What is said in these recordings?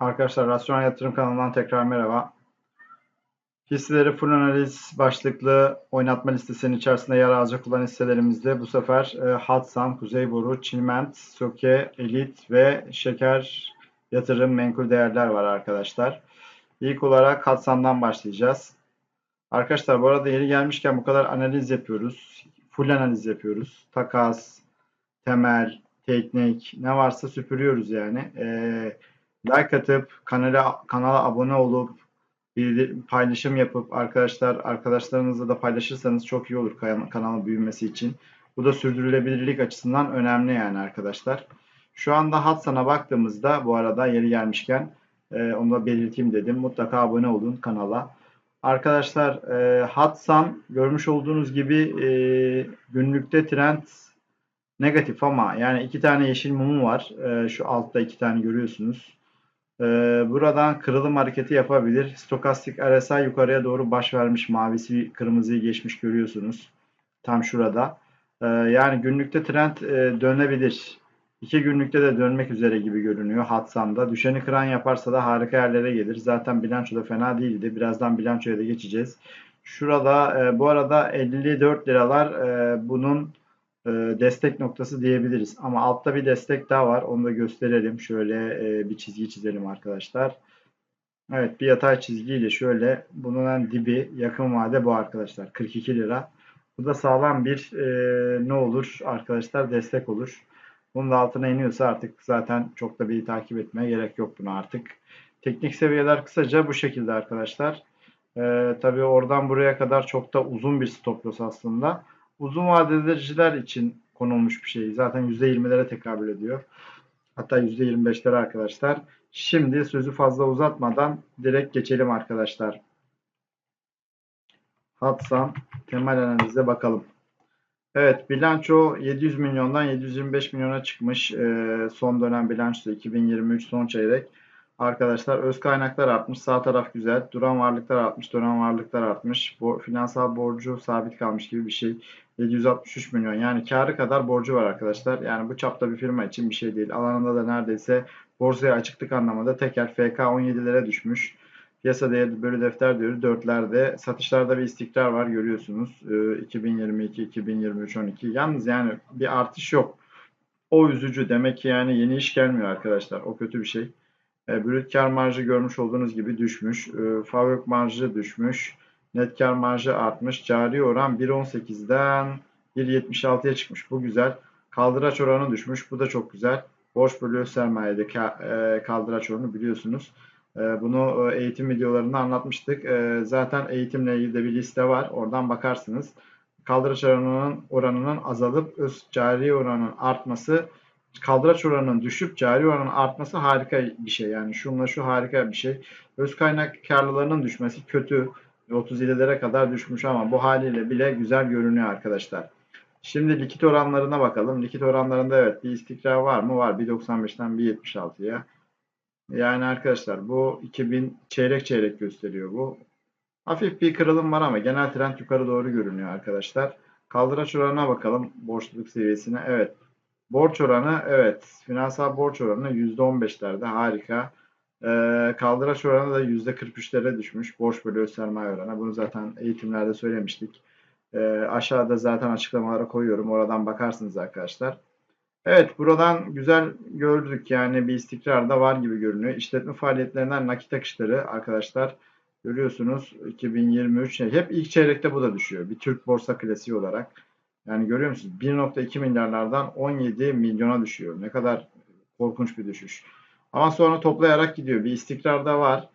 Arkadaşlar Rasyonel Yatırım kanalından tekrar merhaba. Hisseleri full analiz başlıklı oynatma listesinin içerisinde yer alacak olan hisselerimizde bu sefer e, Hatsan, Kuzey Boru, Çilment, Söke, Elit ve Şeker Yatırım Menkul Değerler var arkadaşlar. İlk olarak Hatsan'dan başlayacağız. Arkadaşlar bu arada yeri gelmişken bu kadar analiz yapıyoruz. Full analiz yapıyoruz. Takas, temel, teknik ne varsa süpürüyoruz yani. Ee, like atıp kanala kanala abone olup paylaşım yapıp arkadaşlar arkadaşlarınızla da paylaşırsanız çok iyi olur kan- kanalın büyümesi için. Bu da sürdürülebilirlik açısından önemli yani arkadaşlar. Şu anda Hatsan'a baktığımızda bu arada yeri gelmişken e, onu da belirteyim dedim. Mutlaka abone olun kanala. Arkadaşlar e, Hatsan görmüş olduğunuz gibi e, günlükte trend negatif ama yani iki tane yeşil mumu var. E, şu altta iki tane görüyorsunuz. E, buradan kırılım hareketi yapabilir. Stokastik RSI yukarıya doğru baş vermiş. Mavisi kırmızıyı geçmiş görüyorsunuz. Tam şurada. E, yani günlükte trend e, dönebilir. İki günlükte de dönmek üzere gibi görünüyor Hatsan'da. Düşeni kıran yaparsa da harika yerlere gelir. Zaten bilanço da fena değildi. Birazdan bilançoya da geçeceğiz. Şurada e, bu arada 54 liralar e, bunun destek noktası diyebiliriz. Ama altta bir destek daha var. Onu da gösterelim. Şöyle e, bir çizgi çizelim arkadaşlar. Evet bir yatay çizgiyle şöyle bunun en dibi yakın vade bu arkadaşlar. 42 lira. Bu da sağlam bir e, ne olur arkadaşlar destek olur. Bunun da altına iniyorsa artık zaten çok da bir takip etmeye gerek yok buna artık. Teknik seviyeler kısaca bu şekilde arkadaşlar. Ee, tabii oradan buraya kadar çok da uzun bir stop loss aslında. Uzun vadeciler için konulmuş bir şey. Zaten %20'lere tekabül ediyor. Hatta %25'lere arkadaşlar. Şimdi sözü fazla uzatmadan direkt geçelim arkadaşlar. Hatsan temel analize bakalım. Evet bilanço 700 milyondan 725 milyona çıkmış. Ee, son dönem bilançosu 2023 son çeyrek. Arkadaşlar öz kaynaklar artmış. Sağ taraf güzel. Duran varlıklar artmış. Dönem varlıklar artmış. Bo finansal borcu sabit kalmış gibi bir şey. 763 milyon. Yani karı kadar borcu var arkadaşlar. Yani bu çapta bir firma için bir şey değil. Alanında da neredeyse borsaya açıklık anlamında tekel FK 17'lere düşmüş. Piyasa değeri bölü defter değeri 4'lerde. Satışlarda bir istikrar var görüyorsunuz. Ee, 2022, 2023, 12. Yalnız yani bir artış yok. O üzücü. Demek ki yani yeni iş gelmiyor arkadaşlar. O kötü bir şey. E, brüt kar marjı görmüş olduğunuz gibi düşmüş. E, fabrik marjı düşmüş. Net kar marjı artmış. Cari oran 1.18'den 1.76'ya çıkmış. Bu güzel. Kaldıraç oranı düşmüş. Bu da çok güzel. Borç bölü sermayede e, kaldıraç oranı biliyorsunuz. E, bunu e, eğitim videolarında anlatmıştık. Zaten eğitimle ilgili de bir liste var. Oradan bakarsınız. Kaldıraç oranının oranının azalıp öz cari oranın artması kaldıraç oranının düşüp cari oranın artması harika bir şey. Yani şunla şu harika bir şey. Öz kaynak karlılığının düşmesi kötü. 37'lere kadar düşmüş ama bu haliyle bile güzel görünüyor arkadaşlar. Şimdi likit oranlarına bakalım. Likit oranlarında evet bir istikrar var mı? Var. 1.95'ten 1.76'ya. Yani arkadaşlar bu 2000 çeyrek çeyrek gösteriyor bu. Hafif bir kırılım var ama genel trend yukarı doğru görünüyor arkadaşlar. Kaldıraç oranına bakalım. Borçluluk seviyesine. Evet. Borç oranı evet. Finansal borç oranı %15'lerde harika. Ee, kaldıraç oranı da %43'lere düşmüş. Borç bölü sermaye oranı. Bunu zaten eğitimlerde söylemiştik. Ee, aşağıda zaten açıklamalara koyuyorum. Oradan bakarsınız arkadaşlar. Evet buradan güzel gördük. Yani bir istikrar da var gibi görünüyor. İşletme faaliyetlerinden nakit akışları arkadaşlar görüyorsunuz 2023 hep ilk çeyrekte bu da düşüyor. Bir Türk borsa klasiği olarak. Yani görüyor musunuz? 1.2 milyarlardan 17 milyona düşüyor. Ne kadar korkunç bir düşüş. Ama sonra toplayarak gidiyor. Bir istikrar da var.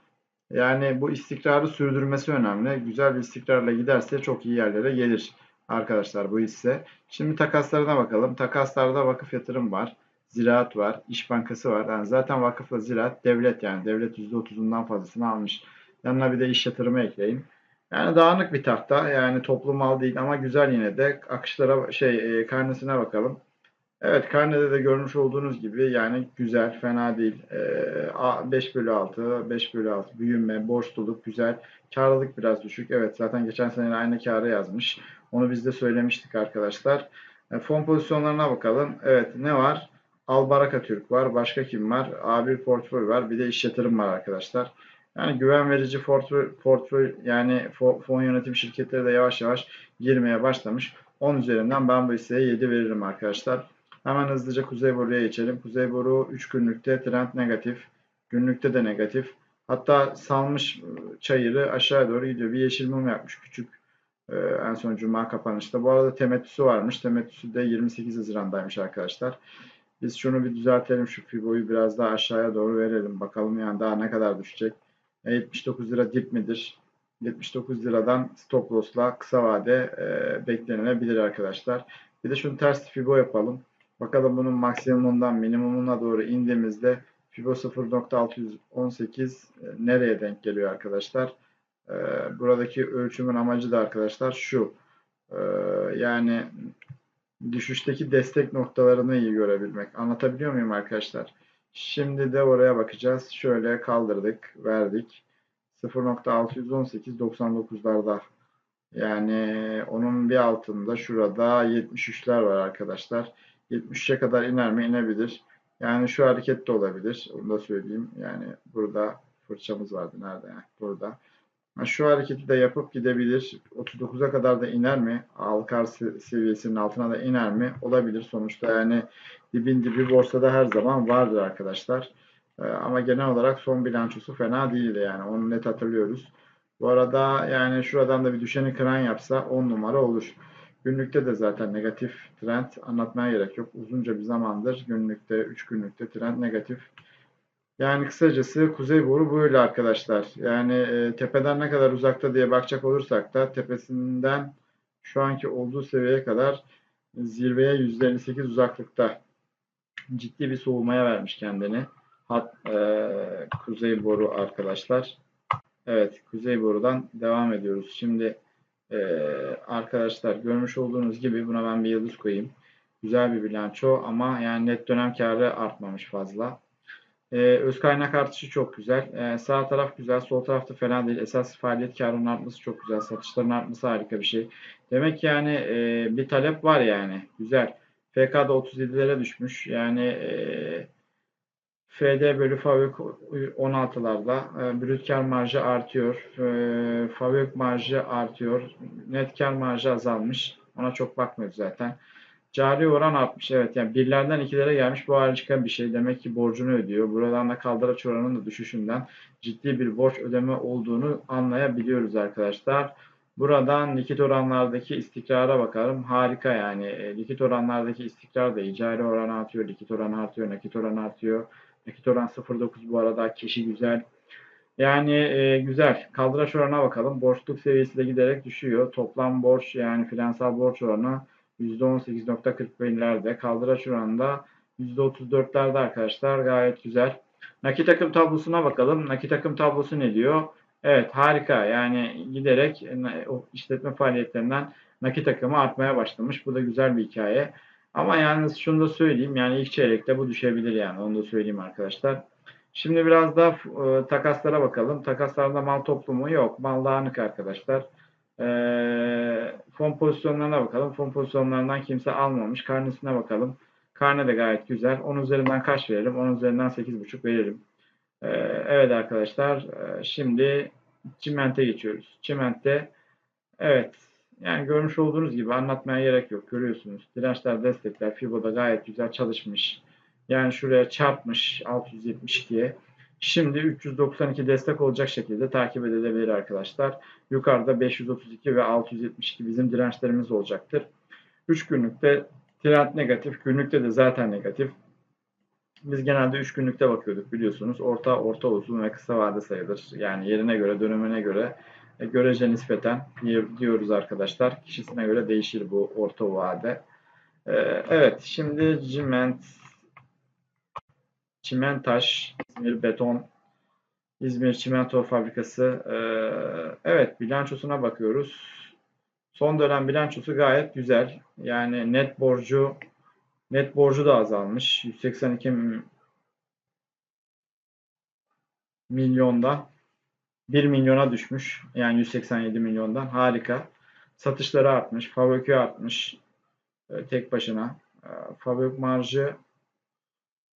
Yani bu istikrarı sürdürmesi önemli. Güzel bir istikrarla giderse çok iyi yerlere gelir arkadaşlar bu hisse. Şimdi takaslarına bakalım. Takaslarda vakıf yatırım var. Ziraat var. İş Bankası var. Yani zaten vakıfla ziraat devlet yani. Devlet %30'undan fazlasını almış. Yanına bir de iş yatırımı ekleyin. Yani dağınık bir tahta. Yani toplu mal değil ama güzel yine de. Akışlara şey e, karnesine bakalım. Evet karnede de görmüş olduğunuz gibi yani güzel fena değil. E, 5 bölü 6, 5 bölü 6 büyüme, borçluluk güzel. Karlılık biraz düşük. Evet zaten geçen sene aynı karı yazmış. Onu biz de söylemiştik arkadaşlar. E, fon pozisyonlarına bakalım. Evet ne var? Albaraka Türk var. Başka kim var? A1 portföy var. Bir de iş yatırım var arkadaşlar. Yani güven verici portföy, portföy yani fo- fon yönetim şirketleri de yavaş yavaş girmeye başlamış. 10 üzerinden ben bu hisseye 7 veririm arkadaşlar. Hemen hızlıca Kuzey Boru'ya geçelim. Kuzey Boru 3 günlükte trend negatif. Günlükte de negatif. Hatta salmış e, çayırı aşağı doğru gidiyor. Bir yeşil mum yapmış küçük. e, en son cuma kapanışta. Bu arada temettüsü varmış. Temettüsü de 28 Haziran'daymış arkadaşlar. Biz şunu bir düzeltelim. Şu Fibo'yu biraz daha aşağıya doğru verelim. Bakalım yani daha ne kadar düşecek. E, 79 lira dip midir? 79 liradan stop loss'la kısa vade e, beklenilebilir arkadaşlar. Bir de şunu ters Fibo yapalım. Bakalım bunun maksimumundan minimumuna doğru indiğimizde Fibo 0.618 e, nereye denk geliyor arkadaşlar? E, buradaki ölçümün amacı da arkadaşlar şu. E, yani düşüşteki destek noktalarını iyi görebilmek. Anlatabiliyor muyum arkadaşlar? Şimdi de oraya bakacağız. Şöyle kaldırdık, verdik. 0.618 99'larda. Yani onun bir altında şurada 73'ler var arkadaşlar. 73'e kadar iner mi? İnebilir. Yani şu hareket de olabilir. Onu da söyleyeyim. Yani burada fırçamız vardı. Nerede? Burada. Şu hareketi de yapıp gidebilir. 39'a kadar da iner mi? Alkar se- seviyesinin altına da iner mi? Olabilir. Sonuçta yani dibin dibi borsada her zaman vardır arkadaşlar. Ee, ama genel olarak son bilançosu fena değildi yani. Onu net hatırlıyoruz. Bu arada yani şuradan da bir düşeni kıran yapsa 10 numara olur. Günlükte de zaten negatif trend anlatmaya gerek yok. Uzunca bir zamandır günlükte, 3 günlükte trend negatif. Yani kısacası Kuzey Boru böyle arkadaşlar. Yani e, tepeden ne kadar uzakta diye bakacak olursak da tepesinden şu anki olduğu seviyeye kadar zirveye %58 uzaklıkta ciddi bir soğumaya vermiş kendini. Hat, e, Kuzey Boru arkadaşlar. Evet, Kuzey Boru'dan devam ediyoruz. Şimdi e, arkadaşlar görmüş olduğunuz gibi buna ben bir yıldız koyayım. Güzel bir bilanço ama yani net dönem karı artmamış fazla. Ee, öz kaynak artışı çok güzel. Ee, sağ taraf güzel, sol tarafta fena değil. Esas faaliyet karının artması çok güzel. Satışların artması harika bir şey. Demek yani e, bir talep var yani. Güzel. FK'da 37'lere düşmüş. Yani e, FD bölü FAVÖK 16'larda. E, brüt kar marjı artıyor. E, FAVÖK marjı artıyor. Net kar marjı azalmış. Ona çok bakmıyoruz zaten. Cari oran artmış. Evet yani birlerden ikilere gelmiş. Bu harika bir şey. Demek ki borcunu ödüyor. Buradan da kaldıraç oranının da düşüşünden ciddi bir borç ödeme olduğunu anlayabiliyoruz arkadaşlar. Buradan likit oranlardaki istikrara bakalım. Harika yani. E, likit oranlardaki istikrar da iyi. Cari oran artıyor, likit oran artıyor, nakit oran artıyor. Nakit oran 0.9 bu arada. Keşi güzel. Yani e, güzel. Kaldıraç oranına bakalım. Borçluk seviyesi de giderek düşüyor. Toplam borç yani finansal borç oranı %18.41'lerde. Kaldıraç oranında %34'lerde arkadaşlar. Gayet güzel. Nakit akım tablosuna bakalım. Nakit akım tablosu ne diyor? Evet harika. Yani giderek e, o işletme faaliyetlerinden nakit akımı artmaya başlamış. Bu da güzel bir hikaye. Ama yalnız şunu da söyleyeyim. Yani ilk çeyrekte bu düşebilir yani. Onu da söyleyeyim arkadaşlar. Şimdi biraz da e, takaslara bakalım. Takaslarda mal toplumu yok. Mal dağınık arkadaşlar. E, fon pozisyonlarına bakalım. Fon pozisyonlarından kimse almamış. Karnesine bakalım. Karne de gayet güzel. 10 üzerinden kaç verelim? 10 üzerinden 8,5 veririm. E, evet arkadaşlar. E, şimdi Çiment'e geçiyoruz. Çiment'te evet yani görmüş olduğunuz gibi anlatmaya gerek yok. Görüyorsunuz. Dirençler, destekler Fibo'da gayet güzel çalışmış. Yani şuraya çarpmış 672'ye. Şimdi 392 destek olacak şekilde takip edilebilir arkadaşlar. Yukarıda 532 ve 672 bizim dirençlerimiz olacaktır. 3 günlükte trend negatif, günlükte de zaten negatif. Biz genelde 3 günlükte bakıyorduk biliyorsunuz. Orta, orta uzun ve kısa vade sayılır. Yani yerine göre, dönemine göre e, görece nispeten diyoruz arkadaşlar. Kişisine göre değişir bu orta vade. E, evet, şimdi Ciment Çimentaş, İzmir Beton, İzmir Çimento Fabrikası. Ee, evet bilançosuna bakıyoruz. Son dönem bilançosu gayet güzel. Yani net borcu net borcu da azalmış. 182 milyonda 1 milyona düşmüş. Yani 187 milyondan. Harika. Satışları artmış. Fabrik artmış. Ee, tek başına. Ee, fabrik marjı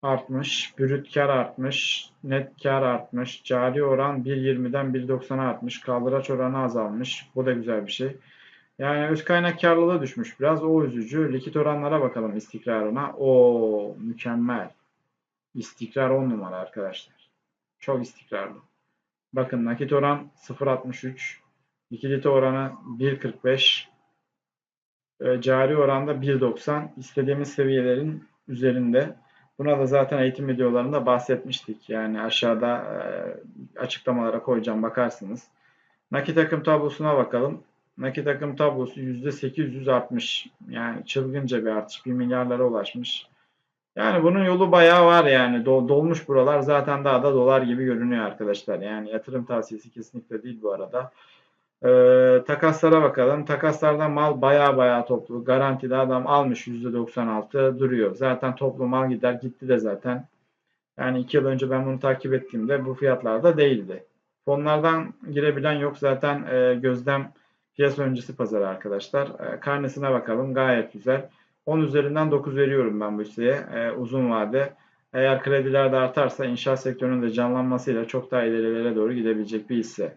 artmış. Brüt kar artmış. Net kar artmış. Cari oran 1.20'den 1.90'a artmış. Kaldıraç oranı azalmış. Bu da güzel bir şey. Yani öz kaynak karlılığı düşmüş biraz. O üzücü. Likit oranlara bakalım istikrarına. O mükemmel. İstikrar 10 numara arkadaşlar. Çok istikrarlı. Bakın nakit oran 0.63. Likidite oranı 1.45. E, cari oranda 1.90. İstediğimiz seviyelerin üzerinde. Buna da zaten eğitim videolarında bahsetmiştik. Yani aşağıda e, açıklamalara koyacağım bakarsınız. Nakit akım tablosuna bakalım. Nakit akım tablosu %800 artmış. Yani çılgınca bir artış. 1 milyarlara ulaşmış. Yani bunun yolu bayağı var yani. dolmuş buralar. Zaten daha da dolar gibi görünüyor arkadaşlar. Yani yatırım tavsiyesi kesinlikle değil bu arada. Ee, takaslara bakalım. Takaslardan mal bayağı bayağı toplu. Garantide adam almış %96 duruyor. Zaten toplu mal gider. Gitti de zaten. Yani iki yıl önce ben bunu takip ettiğimde bu fiyatlarda değildi. Fonlardan girebilen yok. Zaten e, gözlem piyasa öncesi pazarı arkadaşlar. E, karnesine bakalım. Gayet güzel. 10 üzerinden 9 veriyorum ben bu hisseye. E, uzun vade. Eğer krediler de artarsa inşaat sektörünün de canlanmasıyla çok daha ilerilere doğru gidebilecek bir hisse.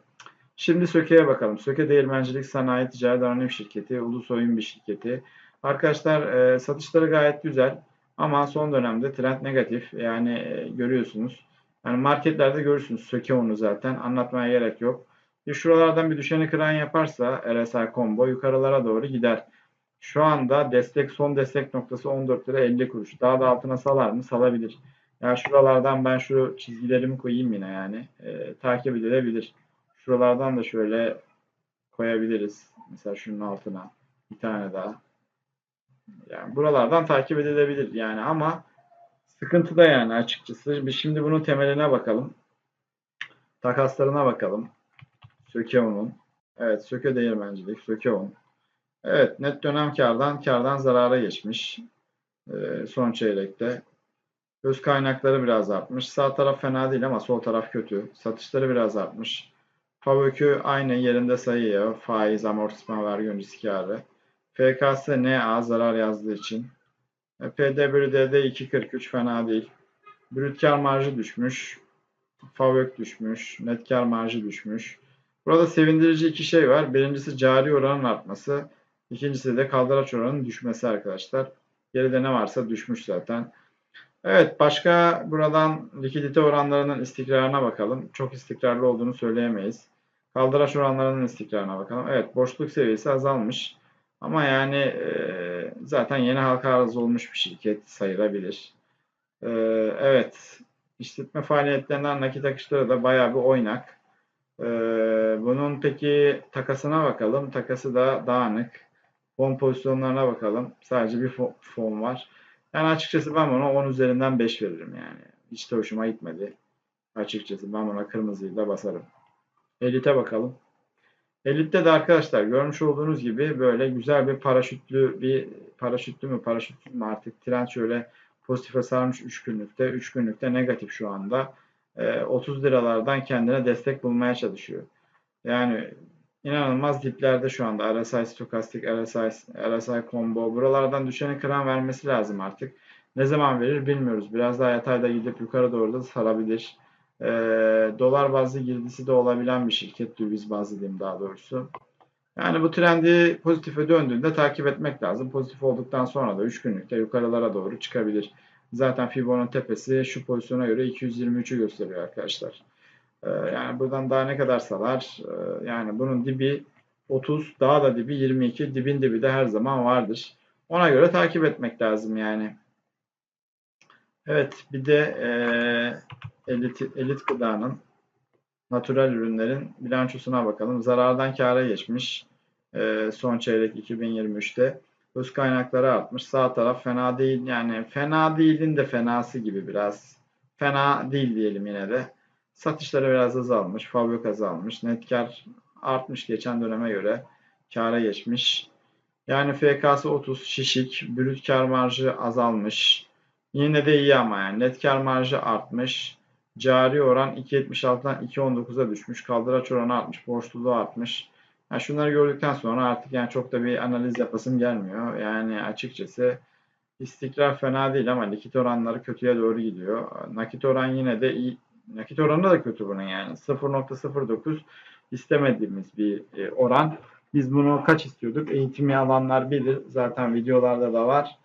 Şimdi Söke'ye bakalım. Söke Değirmencilik Sanayi Ticaret Anonim Şirketi, Ulusoy'un bir şirketi. Arkadaşlar e, satışları gayet güzel ama son dönemde trend negatif. Yani e, görüyorsunuz. Yani marketlerde görürsünüz Söke onu zaten. Anlatmaya gerek yok. E, şuralardan bir düşeni kıran yaparsa RSI combo yukarılara doğru gider. Şu anda destek son destek noktası 14 lira 50 kuruş. Daha da altına salar mı? Salabilir. Yani şuralardan ben şu çizgilerimi koyayım yine yani. E, takip edilebilir. Şuralardan da şöyle koyabiliriz. Mesela şunun altına bir tane daha. Yani buralardan takip edilebilir yani ama sıkıntı da yani açıkçası. Biz şimdi bunun temeline bakalım. Takaslarına bakalım. Sökeon'un. Evet Söke değirmencilik. Sökeon. Evet net dönem kardan kardan zarara geçmiş. Ee, son çeyrekte. Öz kaynakları biraz artmış. Sağ taraf fena değil ama sol taraf kötü. Satışları biraz artmış. FAVÖK'ü aynı yerinde sayıyor. Faiz, amortisman, vergi öncesi karı. FKS NA zarar yazdığı için. PD bölü DD 2.43 fena değil. Brüt kar marjı düşmüş. FAVÖK düşmüş. Net kar marjı düşmüş. Burada sevindirici iki şey var. Birincisi cari oranın artması. İkincisi de kaldıraç oranının düşmesi arkadaşlar. Geride ne varsa düşmüş zaten. Evet başka buradan likidite oranlarının istikrarına bakalım. Çok istikrarlı olduğunu söyleyemeyiz. Kaldıraç oranlarının istikrarına bakalım. Evet boşluk seviyesi azalmış. Ama yani e, zaten yeni halka arz olmuş bir şirket sayılabilir. E, evet işletme faaliyetlerinden nakit akışları da bayağı bir oynak. E, bunun peki takasına bakalım. Takası da dağınık. Fon pozisyonlarına bakalım. Sadece bir fon var. Yani açıkçası ben buna 10 üzerinden 5 veririm yani. Hiç de hoşuma gitmedi. Açıkçası ben buna kırmızıyı da basarım. Elite bakalım. Elite de arkadaşlar görmüş olduğunuz gibi böyle güzel bir paraşütlü bir paraşütlü mü paraşütlü mü artık trend şöyle pozitife sarmış 3 günlükte. 3 günlükte negatif şu anda. 30 ee, liralardan kendine destek bulmaya çalışıyor. Yani inanılmaz diplerde şu anda RSI stokastik, RSI, RSI combo. Buralardan düşeni kıran vermesi lazım artık. Ne zaman verir bilmiyoruz. Biraz daha yatayda gidip yukarı doğru da sarabilir. E, dolar bazlı girdisi de olabilen bir şirket. Döviz bazlı diyeyim daha doğrusu. Yani bu trendi pozitife döndüğünde takip etmek lazım. Pozitif olduktan sonra da 3 günlükte yukarılara doğru çıkabilir. Zaten Fibo'nun tepesi şu pozisyona göre 223'ü gösteriyor arkadaşlar. Ee, yani buradan daha ne kadar salar? Ee, yani bunun dibi 30, daha da dibi 22. Dibin dibi de her zaman vardır. Ona göre takip etmek lazım yani. Evet bir de e, elit, elit gıdanın natural ürünlerin bilançosuna bakalım. Zarardan kâra geçmiş. E, son çeyrek 2023'te. Öz kaynakları artmış. Sağ taraf fena değil. Yani fena değilin de fenası gibi biraz. Fena değil diyelim yine de. Satışları biraz azalmış. Fabrik azalmış. Net kar artmış geçen döneme göre. Kâra geçmiş. Yani FK'sı 30 şişik. Brüt kar marjı azalmış. Yine de iyi ama yani. Net kar marjı artmış. Cari oran 2.76'dan 2.19'a düşmüş. Kaldıraç oranı artmış. Borçluluğu artmış. Yani şunları gördükten sonra artık yani çok da bir analiz yapasım gelmiyor. Yani açıkçası istikrar fena değil ama likit oranları kötüye doğru gidiyor. Nakit oran yine de iyi. Nakit oranı da kötü bunun yani. 0.09 istemediğimiz bir e, oran. Biz bunu kaç istiyorduk? Eğitimi alanlar bilir. Zaten videolarda da var.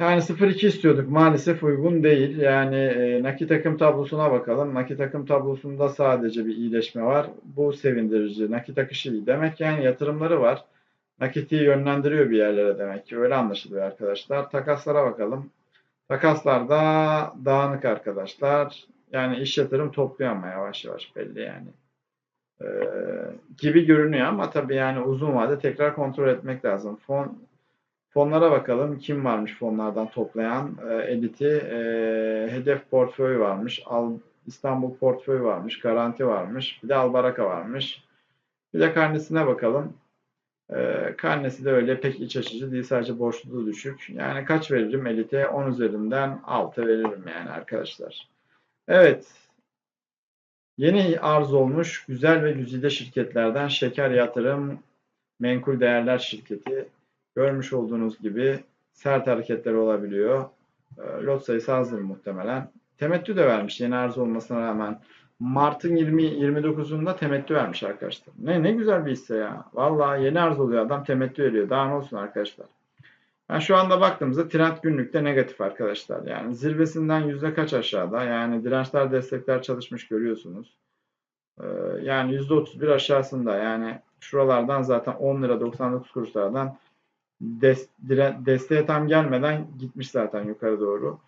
Yani 0.2 istiyorduk. Maalesef uygun değil. Yani e, nakit akım tablosuna bakalım. Nakit akım tablosunda sadece bir iyileşme var. Bu sevindirici. Nakit akışı iyi. Demek yani yatırımları var. Nakiti yönlendiriyor bir yerlere demek ki. Öyle anlaşılıyor arkadaşlar. Takaslara bakalım. Takaslarda dağınık arkadaşlar. Yani iş yatırım topluyor ama yavaş yavaş belli yani. Ee, gibi görünüyor ama tabii yani uzun vade tekrar kontrol etmek lazım. Fon Fonlara bakalım. Kim varmış fonlardan toplayan? E, Elit'i, e, Hedef portföy varmış. Al, İstanbul portföy varmış. Garanti varmış. Bir de Albaraka varmış. Bir de karnesine bakalım. E, karnesi de öyle pek iç açıcı değil. Sadece borçluluğu düşük. Yani kaç veririm Elit'e? 10 üzerinden 6 veririm yani arkadaşlar. Evet. Yeni arz olmuş güzel ve güzide şirketlerden Şeker Yatırım Menkul Değerler Şirketi Görmüş olduğunuz gibi sert hareketler olabiliyor. Ee, lot sayısı azdır muhtemelen. Temettü de vermiş yeni arz olmasına rağmen. Mart'ın 20 29'unda temettü vermiş arkadaşlar. Ne ne güzel bir hisse ya. Vallahi yeni arz oluyor adam temettü veriyor. Daha ne olsun arkadaşlar. Yani şu anda baktığımızda trend günlükte negatif arkadaşlar. Yani zirvesinden yüzde kaç aşağıda. Yani dirençler destekler çalışmış görüyorsunuz. Ee, yani yüzde 31 aşağısında. Yani şuralardan zaten 10 lira 99 kuruşlardan des, dire, desteğe tam gelmeden gitmiş zaten yukarı doğru.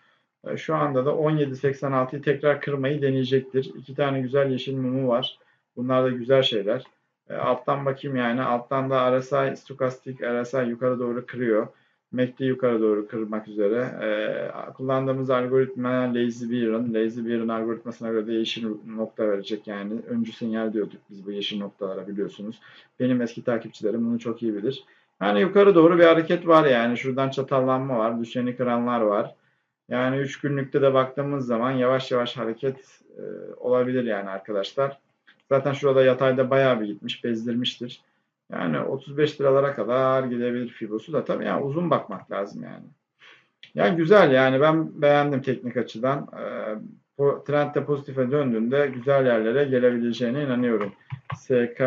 E, şu anda da 17.86'yı tekrar kırmayı deneyecektir. İki tane güzel yeşil mumu var. Bunlar da güzel şeyler. E, alttan bakayım yani. Alttan da RSI, stokastik RSI yukarı doğru kırıyor. MACD yukarı doğru kırmak üzere. E, kullandığımız algoritma Lazy Bear'ın. Lazy Bear'ın algoritmasına göre de yeşil nokta verecek yani. Öncü sinyal diyorduk biz bu yeşil noktalara biliyorsunuz. Benim eski takipçilerim bunu çok iyi bilir. Yani yukarı doğru bir hareket var yani. Şuradan çatallanma var. Düşeni kıranlar var. Yani 3 günlükte de baktığımız zaman yavaş yavaş hareket e, olabilir yani arkadaşlar. Zaten şurada yatayda bayağı bir gitmiş. Bezdirmiştir. Yani 35 liralara kadar gidebilir Fibosu da tabii yani uzun bakmak lazım yani. Yani güzel yani ben beğendim teknik açıdan. E, trend de pozitife döndüğünde güzel yerlere gelebileceğine inanıyorum. SK,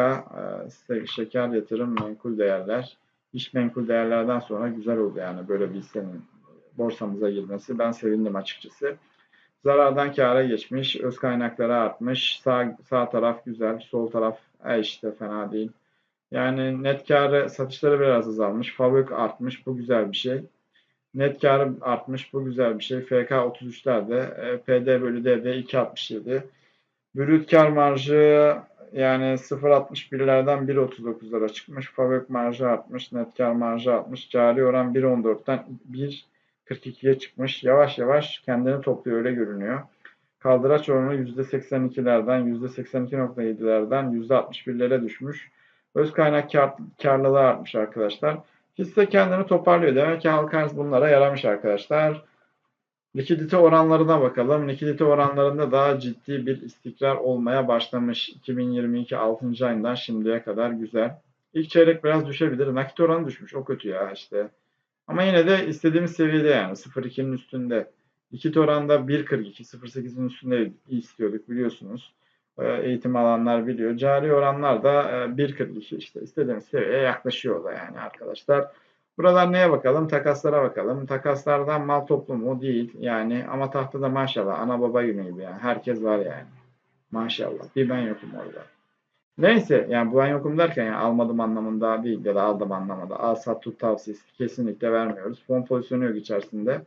e, şeker yatırım menkul değerler iş menkul değerlerden sonra güzel oldu yani böyle bir hissenin borsamıza girmesi. Ben sevindim açıkçası. Zarardan kâra geçmiş, öz kaynakları artmış, sağ, sağ taraf güzel, sol taraf e işte fena değil. Yani net karı satışları biraz azalmış, fabrik artmış, bu güzel bir şey. Net karı artmış, bu güzel bir şey. FK 33'lerde, e, PD bölü DD 2.67. Brüt kar marjı yani 0.61'lerden 1.39'lara çıkmış. Fabrik marjı artmış. Net kar marjı artmış. Cari oran 1.14'ten 1.42'ye çıkmış. Yavaş yavaş kendini topluyor öyle görünüyor. Kaldıraç oranı %82'lerden %82.7'lerden %61'lere düşmüş. Öz kaynak kar, karlılığı artmış arkadaşlar. Hisse kendini toparlıyor. Demek ki halka bunlara yaramış arkadaşlar. Likidite oranlarına bakalım. Likidite oranlarında daha ciddi bir istikrar olmaya başlamış. 2022 6. ayından şimdiye kadar güzel. İlk çeyrek biraz düşebilir. Nakit oranı düşmüş. O kötü ya işte. Ama yine de istediğimiz seviyede yani 0.2'nin üstünde. Likit oranda 1.42, 0.8'in üstünde istiyorduk biliyorsunuz. Ee, eğitim alanlar biliyor. Cari oranlar da 1.42 e, işte istediğimiz seviyeye yaklaşıyor da yani arkadaşlar. Buradan neye bakalım? Takaslara bakalım. Takaslardan mal toplumu değil yani ama tahtada maşallah ana baba günü gibi yani. Herkes var yani. Maşallah. Bir ben yokum orada. Neyse yani bu ben yokum derken yani almadım anlamında değil ya da aldım anlamında. Al sat tut tavsiyesi kesinlikle vermiyoruz. Fon pozisyonu yok içerisinde.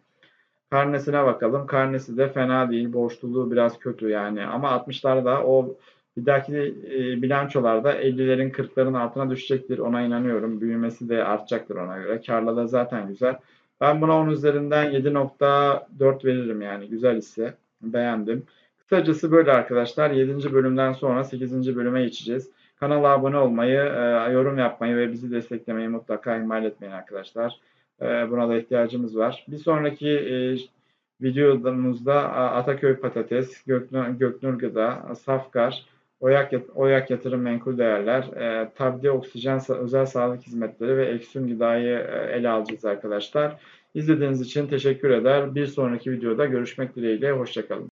Karnesine bakalım. Karnesi de fena değil. Borçluluğu biraz kötü yani. Ama 60'larda o bir dahaki e, bilançolarda 50'lerin 40'ların altına düşecektir. Ona inanıyorum. Büyümesi de artacaktır ona göre. Karlılığı zaten güzel. Ben buna 10 üzerinden 7.4 veririm yani. Güzel hisse. Beğendim. Kısacası böyle arkadaşlar. 7. bölümden sonra 8. bölüme geçeceğiz. Kanala abone olmayı, e, yorum yapmayı ve bizi desteklemeyi mutlaka ihmal etmeyin arkadaşlar. E, buna da ihtiyacımız var. Bir sonraki e, videomuzda Ataköy Patates, Göknur, Göknur Gıda, Safkar, Oyak, Oyak Yatırım Menkul Değerler, e, Tabdi Oksijen Özel Sağlık Hizmetleri ve Eksüm Gıda'yı e, ele alacağız arkadaşlar. İzlediğiniz için teşekkür eder. Bir sonraki videoda görüşmek dileğiyle. Hoşçakalın.